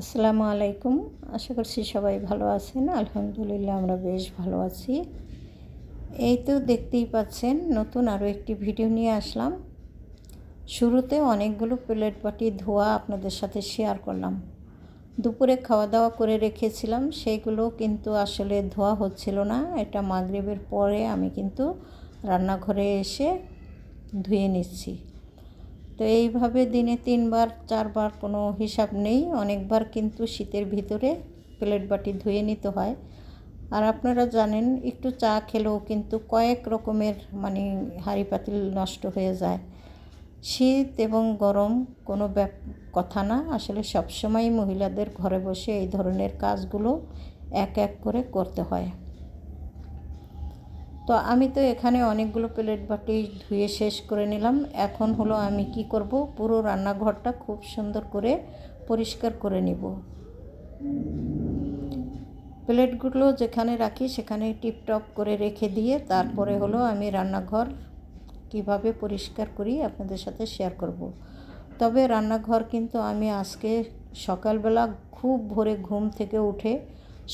আসসালামু আলাইকুম। আশা করছি সবাই ভালো আছেন। আলহামদুলিল্লাহ আমরা বেশ ভালো আছি। এই তো দেখতেই পাচ্ছেন, নতুন আরও একটি ভিডিও নিয়ে আসলাম। শুরুতে অনেকগুলো প্লেট বাটি ধোয়া আপনাদের সাথে শেয়ার করলাম। দুপুরে খাওয়া দাওয়া করে রেখেছিলাম সেইগুলো কিন্তু আসলে ধোয়া হচ্ছিল না। এটা মাগরিবের পরে আমি কিন্তু রান্নাঘরে এসে ধুয়ে নিচ্ছি। তো এইভাবে দিনে তিনবার, চারবার কোনো হিসাব নেই। অনেকবার কিন্তু শীতের ভিতরে প্লেট বাটি ধুয়ে নিতে হয়। আর আপনারা জানেন, একটু চা খেলেও কিন্তু কয়েক রকমের মানে হাঁড়ি পাতিল নষ্ট হয়ে যায়। শীত এবং গরম কোনো কথা না। আসলে সবসময় মহিলাদের ঘরে বসে এই ধরনের কাজগুলো এক এক করে করতে হয়। তো আমি তো এখানে অনেকগুলো প্লেট বাটি ধুয়ে শেষ করে নিলাম। এখন হলো আমি কি করব? পুরো রান্নাঘরটা খুব সুন্দর করে পরিষ্কার করে নিব। প্লেটগুলো যেখানে রাখি সেখানে টিপটপ করে রেখে দিয়ে তারপরে হলো আমি রান্নাঘর কীভাবে পরিষ্কার করি আপনাদের সাথে শেয়ার করব। তবে রান্নাঘর কিন্তু আমি আজকে সকালবেলা খুব ভোরে ঘুম থেকে উঠে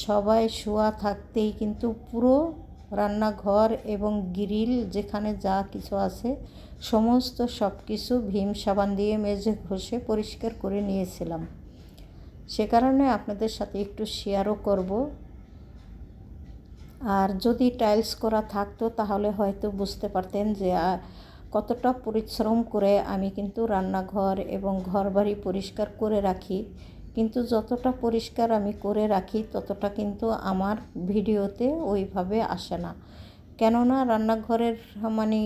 সবাই শোয়া থাকতেই কিন্তু পুরো রান্নাঘর এবং গ্রিল যেখানে যা কিছু আছে, সমস্ত সব কিছু ভীম সাবান দিয়ে মেজে ঘষে পরিষ্কার করে নিয়েছিলাম। সে কারণে আপনাদের সাথে একটু শেয়ারও করব। আর যদি টাইলস করা থাকতো, তাহলে হয়তো বুঝতে পারতেন যে কতটা পরিশ্রম করে আমি কিন্তু রান্নাঘর এবং ঘর বাড়ি পরিষ্কার করে রাখি। কিন্তু যতটা পরিষ্কার আমি করে রাখি, ততটা কিন্তু আমার ভিডিওতে ওইভাবে আসে না। কেননা রান্নাঘরের মানে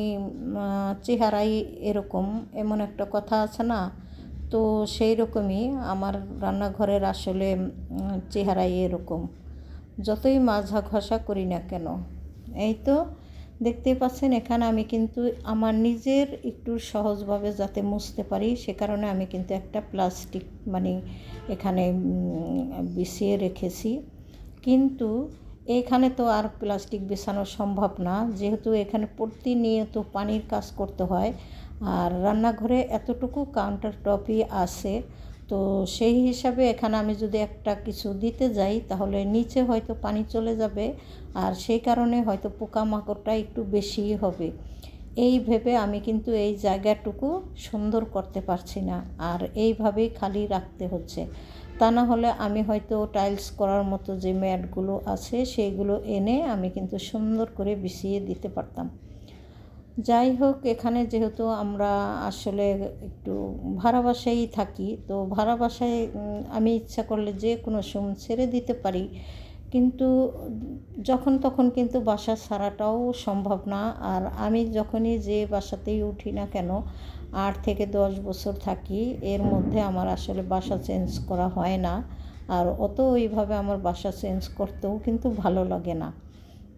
চেহারাই এরকম, এমন একটা কথা আছে না? তো সেই রকমই আমার রান্নাঘরের আসলে চেহারাই এরকম। যতই মাঝা ঘষা করি না কেন, এই তো দেখতে পাচ্ছেন, এখানে আমি কিন্তু আমার নিজের একটু সহজভাবে যাতে মুছতে পারি, সে কারণে আমি কিন্তু একটা প্লাস্টিক মানে এখানে বিছিয়ে রেখেছি। কিন্তু এখানে তো আর প্লাস্টিক বিছানো সম্ভব না, যেহেতু এখানে প্রতিনিয়ত পানির কাজ করতে হয়। আর রান্নাঘরে এতটুকু কাউন্টার টপই আছে তো সেই হিসাবে এখানে আমি যদি একটা কিছু দিতে যাই, তাহলে নিচে হয়তো পানি চলে যাবে আর সেই কারণে হয়তো পোকামাকড়টা একটু বেশিই হবে। এই ভেবে আমি কিন্তু এই জায়গাটুকু সুন্দর করতে পারছি না আর এইভাবেই খালি রাখতে হচ্ছে। তা না হলে আমি হয়তো টাইলস করার মতো যে ম্যাটগুলো আছে, সেইগুলো এনে আমি কিন্তু সুন্দর করে বিছিয়ে দিতে পারতাম। যাই হোক, এখানে যেহেতু আমরা আসলে একটু ভাড়া বাসায় থাকি, তো ভাড়া বাসায় আমি ইচ্ছা করলে যে কোনো সময় ছেড়ে দিতে পারি। কিন্তু যখন তখন কিন্তু বাসা ছাড়াটাও সম্ভব না। আর আমি যখনই যে বাসাতেই উঠি না কেন, আট থেকে দশ বছর থাকি, এর মধ্যে আমার আসলে বাসা চেঞ্জ করা হয় না। আর অত ওইভাবে আমার বাসা চেঞ্জ করতেও কিন্তু ভালো লাগে না।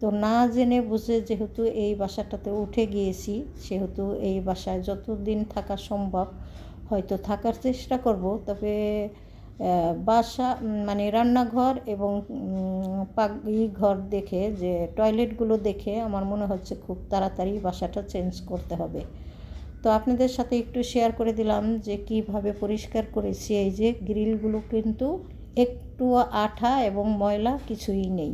তো না জেনে বুঝে যেহেতু এই বাসাটাতে উঠে গিয়েছি, সেহেতু এই বাসায় যতদিন থাকা সম্ভব হয়তো থাকার চেষ্টা করব। তবে বাসা মানে রান্নাঘর এবং পাক ঘর দেখে, যে টয়লেটগুলো দেখে আমার মনে হচ্ছে খুব তাড়াতাড়ি বাসাটা চেঞ্জ করতে হবে। তো আপনাদের সাথে একটু শেয়ার করে দিলাম যে কীভাবে পরিষ্কার করেছি। এই যে গ্রিলগুলো কিন্তু একটু আঠা এবং ময়লা কিছুই নেই।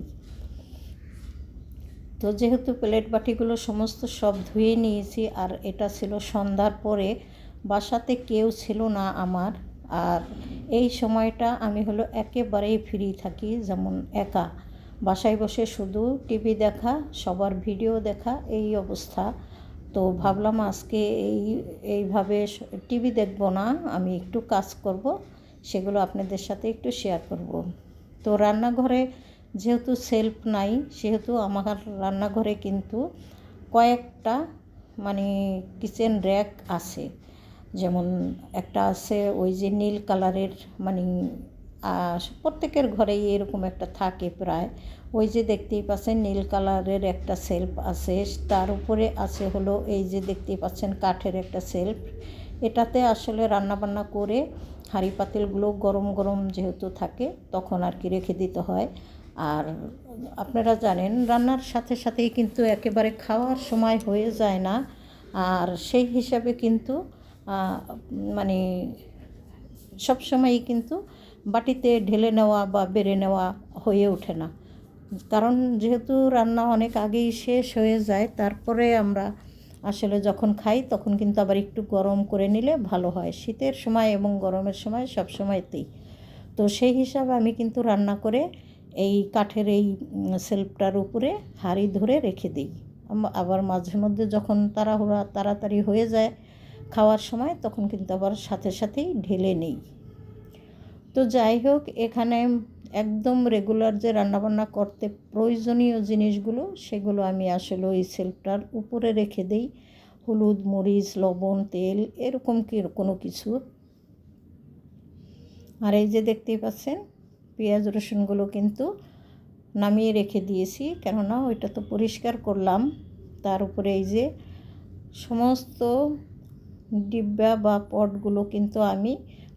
তো যেহেতু প্লেট বাটিগুলো সমস্ত সব ধুয়ে নিয়েছি, আর এটা ছিল সন্ধ্যার পরে, বাসাতে কেউ ছিল না আমার, আর এই সময়টা আমি হলো একেবারেই ফ্রি থাকি, যেমন একা। বাসায় বসে শুধু টিভি দেখা, সবার ভিডিও দেখা, এই অবস্থা। তো ভাবলাম আজকে এই, এইভাবে টিভি দেখব না, আমি একটু কাজ করব, সেগুলো আপনাদের সাথে একটু শেয়ার করব। তো রান্নাঘরে যেহেতু সেলফ নাই, সেহেতু আমার রান্নাঘরে কিন্তু কয়েকটা মানে কিচেন র্যাক আছে। যেমন একটা আছে ওই যে নীল কালারের মানে প্রত্যেকের ঘরেই এরকম একটা থাকে প্রায়। ওই যে দেখতেই পাচ্ছেন নীল কালারের একটা সেলফ আছে। তার উপরে আছে হলো এই যে দেখতেই পাচ্ছেন কাঠের একটা সেলফ এটাতে আসলে রান্নাবান্না করে হাঁড়ি পাতিলগুলো গরম গরম যেহেতু থাকে, তখন আর কি রেখে দিতে হয়। আর আপনারা জানেন, রান্নার সাথে সাথেই কিন্তু একেবারে খাওয়ার সময় হয়ে যায় না। আর সেই হিসাবে কিন্তু মানে সবসময়ই কিন্তু বাটিতে ঢেলে নেওয়া বা বেড়ে নেওয়া হয়ে ওঠে না। কারণ যেহেতু রান্না অনেক আগেই শেষ হয়ে যায়, তারপরে আমরা আসলে যখন খাই তখন কিন্তু আবার একটু গরম করে নিলে ভালো হয়। শীতের সময় এবং গরমের সময় সব সময়তেই। তো সেই হিসাবে আমি কিন্তু রান্না করে এই কাঠের এই সেলফটার উপরে হাঁড়ি ধরে রেখে দিই। আবার মাঝে মধ্যে যখন তাড়াহুড়া, তাড়াতাড়ি হয়ে যায় খাওয়ার সময়, তখন কিন্তু আবার সাথে সাথেই ঢেলে নেই। তো যাই হোক, এখানে একদম রেগুলার যে রান্নাবান্না করতে প্রয়োজনীয় জিনিসগুলো, সেগুলো আমি আসলে ওই সেলফটার উপরে রেখে দিই। হলুদ, মরিচ, লবণ, তেল, এরকম কি কোনো কিছু। আর এই যে দেখতেই পাচ্ছেন পেঁয়াজ রসুনগুলো কিন্তু নামিয়ে রেখে দিয়েছি। কেননা ওইটা তো পরিষ্কার করলাম। তার উপরে এই যে সমস্ত ডিব্বা বা পটগুলো কিন্তু আমি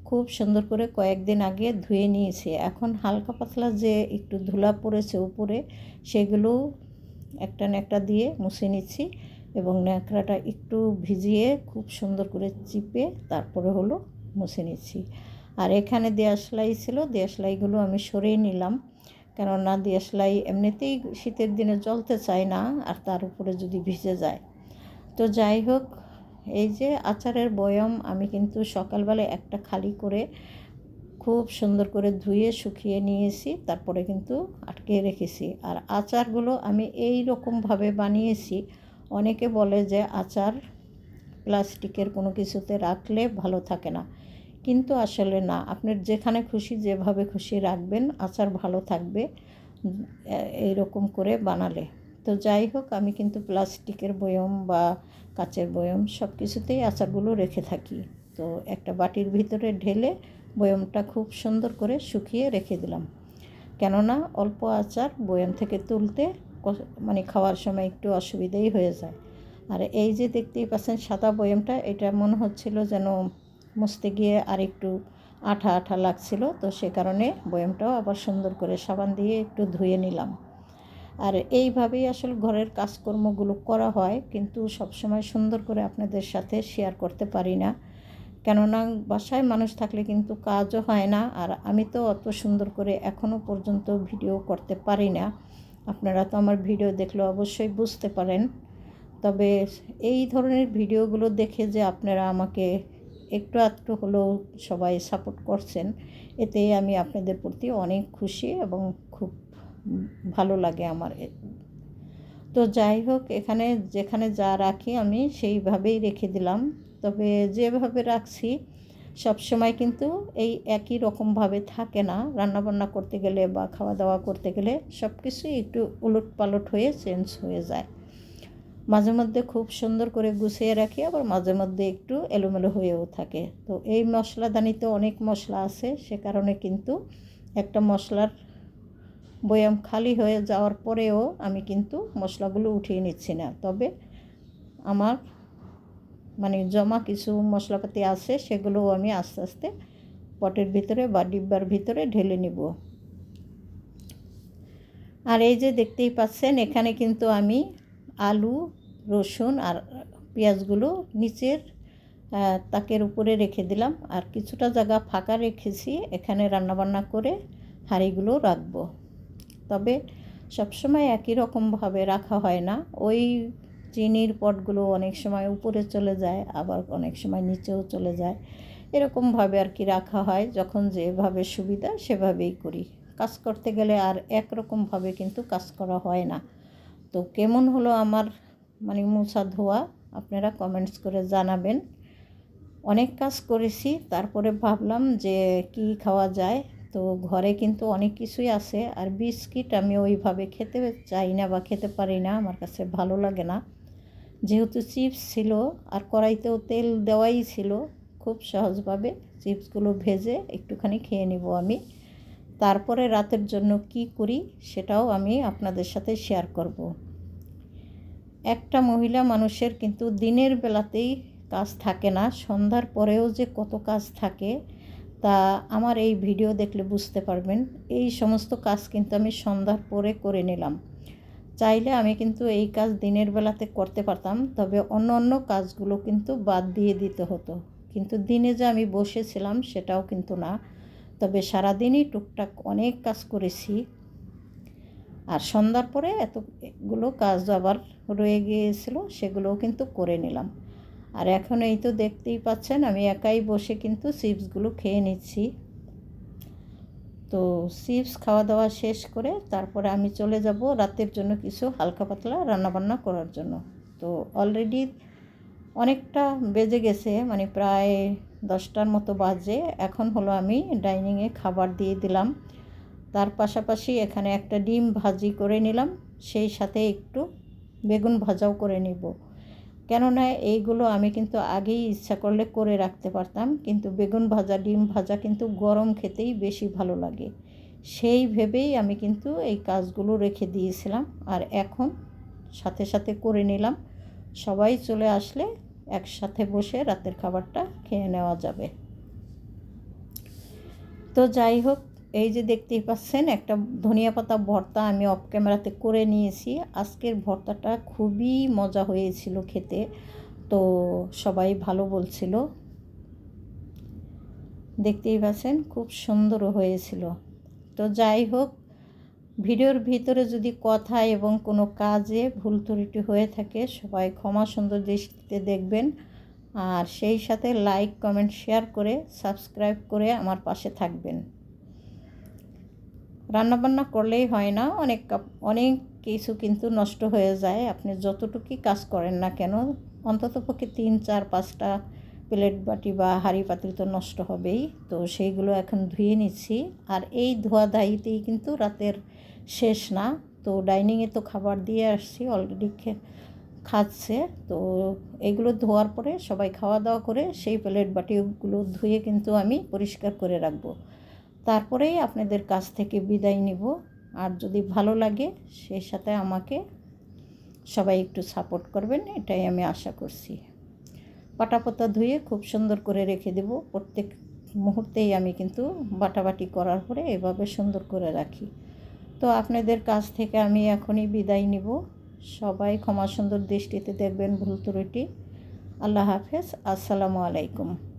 খুব সুন্দর করে কয়েকদিন আগে ধুয়ে নিয়েছি। এখন হালকা পাতলা যে একটু ধুলা পড়েছে উপরে, সেগুলো একটা ন্যাকড়া দিয়ে মুছে নিচ্ছি এবং ন্যাকড়াটা একটু ভিজিয়ে খুব সুন্দর করে চিপে তারপরে হলো মুছে নিচ্ছি। আর এখানে দেয়াশলাই ছিল, দেয়াশলাইগুলো আমি সরিয়ে নিলাম। কেননা দেয়াশলাই এমনিতেই শীতের দিনে জ্বলতে চায় না, আর তার উপরে যদি ভিজে যায়। তো যাই হোক, এই যে আচারের বয়ম আমি কিন্তু সকালবেলায় একটা খালি করে খুব সুন্দর করে ধুয়ে শুকিয়ে নিয়েছি, তারপরে কিন্তু আটকে রেখেছি। আর আচারগুলো আমি এই রকমভাবে বানিয়েছি। অনেকে বলে যে আচার প্লাস্টিকের কোনো কিছুতে রাখলে ভালো থাকে না। কিন্তু আসলে না। আপনার যেখানে খুশি, যেভাবে খুশি রাখবেন, আচার ভালো থাকবে এইরকম করে বানালে। তো যাই হোক, আমি কিন্তু প্লাস্টিকের বয়ম বা কাচের বয়ম সব কিছুতেই আচারগুলো রেখে থাকি। তো একটা বাটির ভিতরে ঢেলে বয়মটা খুব সুন্দর করে শুকিয়ে রেখে দিলাম। কেননা অল্প আচার বয়ম থেকে তুলতে মানে খাওয়ার সময় একটু অসুবিধেই হয়ে যায়। আর এই যে দেখতেই পাচ্ছেন সাদা বয়মটা, এটা মনে হচ্ছিল যেন মুছতে গিয়ে আর একটু আঠা আঠা লাগছিল, তো সে কারণে বয়ামটাও আবার সুন্দর করে সাবান দিয়ে একটু ধুয়ে নিলাম। আর এইভাবেই আসলে ঘরের কাজকর্মগুলো করা হয়, কিন্তু সবসময় সুন্দর করে আপনাদের সাথে শেয়ার করতে পারি না। কেননা বাসায় মানুষ থাকলে কিন্তু কাজও হয় না, আর আমি তো অত সুন্দর করে এখনও পর্যন্ত ভিডিও করতে পারি না। আপনারা তো আমার ভিডিও দেখলে অবশ্যই বুঝতে পারেন। তবে এই ধরনের ভিডিওগুলো দেখে যে আপনারা আমাকে একটু আধটু হলেও সবাই সাপোর্ট করছেন, এতে আমি আপনাদের প্রতি অনেক খুশি এবং খুব ভালো লাগে আমার তো যাই হোক, এখানে যেখানে যা রাখি আমি সেইভাবেই রেখে দিলাম। তবে যেভাবে রাখছি, সব সময় কিন্তু এই একই রকমভাবে থাকে না। রান্নাবান্না করতে গেলে বা খাওয়া দাওয়া করতে গেলে সব কিছুই একটু উলট পালট হয়ে চেঞ্জ হয়ে যায়। মাঝে মধ্যে খুব সুন্দর করে গুছিয়ে রাখি, আবার মাঝে মধ্যে একটু এলোমেলো হয়েও থাকে। তো এই মশলাদানিতে অনেক মশলা আছে, সে কারণে কিন্তু একটা মশলার বয়াম খালি হয়ে যাওয়ার পরেও আমি কিন্তু মশলাগুলো উঠিয়ে নিচ্ছি না। তবে আমার মানে জমা কিছু মশলাপাতি আছে, সেগুলোও আমি আস্তে আস্তে পটের ভিতরে বা ডিব্বার ভিতরে ঢেলে নিব। আর এই যে দেখতেই পাচ্ছেন, এখানে কিন্তু আমি আলু, রসুন আর পেঁয়াজগুলো নিচের তাকের উপরে রেখে দিলাম। আর কিছুটা জায়গা ফাঁকা রেখেছি, এখানে রান্নাবান্না করে হাঁড়িগুলো রাখব। তবে সবসময় একই রকমভাবে রাখা হয় না। ওই চিনির পটগুলো অনেক সময় উপরে চলে যায়, আবার অনেক সময় নিচেও চলে যায়। এরকমভাবে আর কি রাখা হয়, যখন যেভাবে সুবিধা সেভাবেই করি। কাজ করতে গেলে আর একরকমভাবে কিন্তু কাজ করা হয় না। তো কেমন হলো আমার মানে মোছা ধোয়া? আপনারা কমেন্টস করে জানাবেন। অনেক কাজ করেছি, তারপরে ভাবলাম যে কি খাওয়া যায়? তো ঘরে কিন্তু অনেক কিছুই আছে, আর বিস্কিট আমি ওইভাবে খেতে চাই না বা খেতে পারি না, আমার কাছে ভালো লাগে না। যেহেতু চিপস ছিল, আর কড়াইতেও তেল দেওয়াই ছিল, খুব সহজভাবে চিপসগুলো ভেজে একটুখানি খেয়ে নিব আমি। তারপরে রাতের জন্য কি করি, সেটাও আমি আপনাদের সাথে শেয়ার করব। একটা মহিলা মানুষের কিন্তু দিনের বেলাতেই কাজ থাকে না। সন্ধ্যার পরেও যে কত কাজ থাকে, তা আমার এই ভিডিও দেখলে বুঝতে পারবেন। এই সমস্ত কাজ কিন্তু আমি সন্ধ্যার পরে করে নিলাম। চাইলে আমি কিন্তু এই কাজ দিনের বেলাতে করতে পারতাম, তবে অন্য অন্য কাজগুলো কিন্তু বাদ দিয়ে দিতে হতো। কিন্তু দিনে যে আমি বসেছিলাম সেটাও কিন্তু না। তবে সারাদিনই টুকটাক অনেক কাজ করেছি। আর সন্ধ্যার পরে এতগুলো কাজ আবার রয়ে গিয়েছিল, সেগুলোও কিন্তু করে নিলাম। আর এখন এই তো দেখতেই পাচ্ছেন, আমি একাই বসে কিন্তু চিপসগুলো খেয়ে নিচ্ছি। তো চিপস খাওয়া দাওয়া শেষ করে তারপরে আমি চলে যাব রাতের জন্য কিছু হালকা পাতলা রান্নাবান্না করার জন্য। তো অলরেডি অনেকটা বেজে গেছে মানে প্রায় দশটার মতো বাজে। এখন হলো আমি ডাইনিংয়ে খাবার দিয়ে দিলাম। তার পাশাপাশি এখানে একটা ডিম ভাজি করে নিলাম, সেই সাথে একটু বেগুন ভাজাও করে নিব। কেননা এইগুলো আমি কিন্তু আগেই ইচ্ছা করলে করে রাখতে পারতাম, কিন্তু বেগুন ভাজা, ডিম ভাজা কিন্তু গরম খেতেই বেশি ভালো লাগে। সেই ভেবেই আমি কিন্তু এই কাজগুলো রেখে দিয়েছিলাম আর এখন সাথে সাথে করে নিলাম। সবাই চলে আসলে একসাথে বসে রাতের খাবারটা খেয়ে নেওয়া যাবে। তো যাই হোক এই যে দেখতেই পাচ্ছেন, একটা ধনিয়া পাতা ভর্তা আমি অফ ক্যামেরাতে করে নিয়েছি। আজকের ভর্তাটা খুবই মজা হয়েছিল খেতে, তো সবাই ভালো বলছিল। দেখতেই পাচ্ছেন, খুব সুন্দরও হয়েছিল। তো যাই হোক, ভিডিওর ভিতরে যদি কথা এবং কোনো কাজে ভুল ত্রুটি হয়ে থাকে, সবাই ক্ষমা সুন্দর দৃষ্টিতে দেখবেন। আর সেই সাথে লাইক কমেন্ট শেয়ার করে সাবস্ক্রাইব করে আমার পাশে থাকবেন। রান্নাবান্না করলেই হয় না, অনেক অনেক কিছু কিন্তু নষ্ট হয়ে যায়। আপনি যতটুকুই কাজ করেন না কেন, অন্তত পক্ষে তিন, চার, পাঁচটা প্লেট বাটি বা হাঁড়ি পাতিল তো নষ্ট হবেই। তো সেইগুলো এখন ধুয়ে নিচ্ছি। আর এই ধোয়া ধাইতেই কিন্তু রাতের শেষ না। তো ডাইনিংয়ে তো খাবার দিয়ে আসছি, অলরেডি খাচ্ছে। তো এগুলো ধোয়ার পরে সবাই খাওয়া দাওয়া করে সেই প্লেট বাটিগুলো ধুয়ে কিন্তু আমি পরিষ্কার করে রাখব। তারপরেই আপনাদের কাছ থেকে বিদায় নিব। আর যদি ভালো লাগে সেই সাথে আমাকে সবাই একটু সাপোর্ট করবেন, এটাই আমি আশা করছি। পাটাপোতা ধুয়ে খুব সুন্দর করে রেখে দেব। প্রত্যেক মুহূর্তেই আমি কিন্তু বাটাবাটি করার পরে এভাবে সুন্দর করে রাখি। তো আপনাদের কাছ থেকে আমি এখনই বিদায় নিব। সবাই ক্ষমা সুন্দর দৃষ্টিতে দেখবেন ভুল ত্রুটি। আল্লাহ হাফেজ। আসসালামু আলাইকুম।